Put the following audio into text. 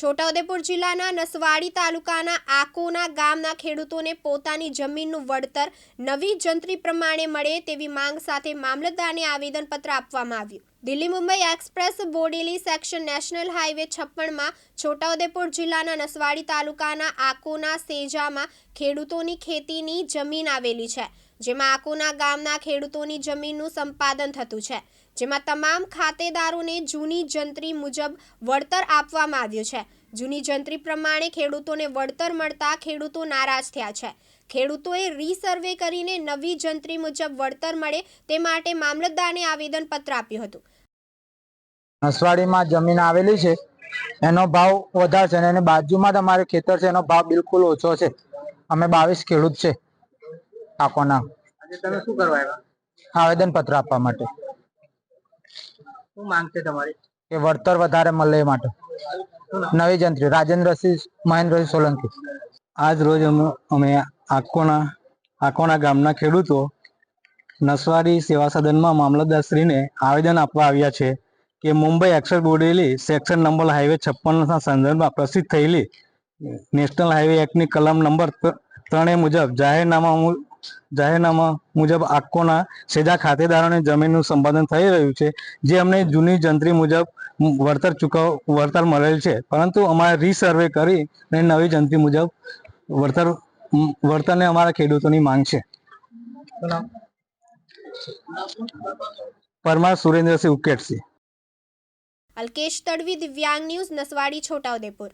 છોટાઉદેપુર જિલ્લાના નસવાડી તાલુકાના આકોના ગામના ખેડૂતોને પોતાની જમીનનું વળતર નવી જંત્રી પ્રમાણે મળે તેવી માંગ સાથે મામલતદારને આવેદનપત્ર આપવામાં આવ્યું. Delhi Mumbai express Bodeli section national highway છપ્પનમાં Chhota Udepur જિલ્લાના નસવાડી તાલુકાના આકોના સેજામાં ખેડૂતોની ખેતીની જમીન આવેલી છે, જેમાં આકોના ગામના ખેડૂતોની જમીનનું સંપાદન થતું છે, જેમાં તમામ ખાતેદારોને જૂની જંત્રી મુજબ વળતર આપવામાં આવ્યું છે. જૂની જંત્રી પ્રમાણે ખેડૂતોને વળતર મળતા ખેડૂતો નારાજ થયા છે. ખેડૂતોએ રીસર્વે કરીને નવી જંત્રી મુજબ વળતર મળે તે માટે મામલતદારને આવેદનપત્ર આપ્યું હતું. નસવાડીમાં જમીન આવેલી છે. એનો ભાવ વધારે છે અને બાજુમાં તમારે ખેતર છે. એનો ભાવ બિલકુલ ઓછો છે. અમે બાવીસ ખેડૂત છે આજે તમે શું કરવા આવ્યા? આવેદન પત્ર આપવા માટે. શું માંગ છે તમારી? કે વળતર વધારે મળે એ માટે. નવી જંત્રી રાજેન્દ્રસિંહ મહેન્દ્રસિંહ સોલંકી. આજ રોજ અમે- આકોના આકોના ગામના ખેડૂતો નસવાડી સેવા સદનમાં મામલતદારશ્રીને આવેદન આપવા આવ્યા છે કે Mumbai express Bodeli section number highway છપ્પનના સંદર્ભમાં પ્રસિદ્ધ થયેલી નેશનલ હાઈવે એક્ટની કલમ નંબર ત્ર- ત્રણે મુજબ જાહેરનામા જાહેરનામા મુજબ આકોના સેજા ખાતેદારોને જમીનનું સંપાદન થઈ રહ્યું છે, જે અમને જૂની જંત્રી મુજબ વળતર ચૂકવ, વળતર મળેલ છે. પરંતુ અમારે રીસર્વે કરી અને નવી જંત્રી મુજબ વળતર, વળતરને અમારા ખેડૂતોની માંગ છે. પરમાર સુરેન્દ્રસિંહ ઉકેટસિંહ. અલ્કેશ તડવી, દિવ્યાંગ ન્યૂઝ, નસવાડી, છોટાઉદેપુર.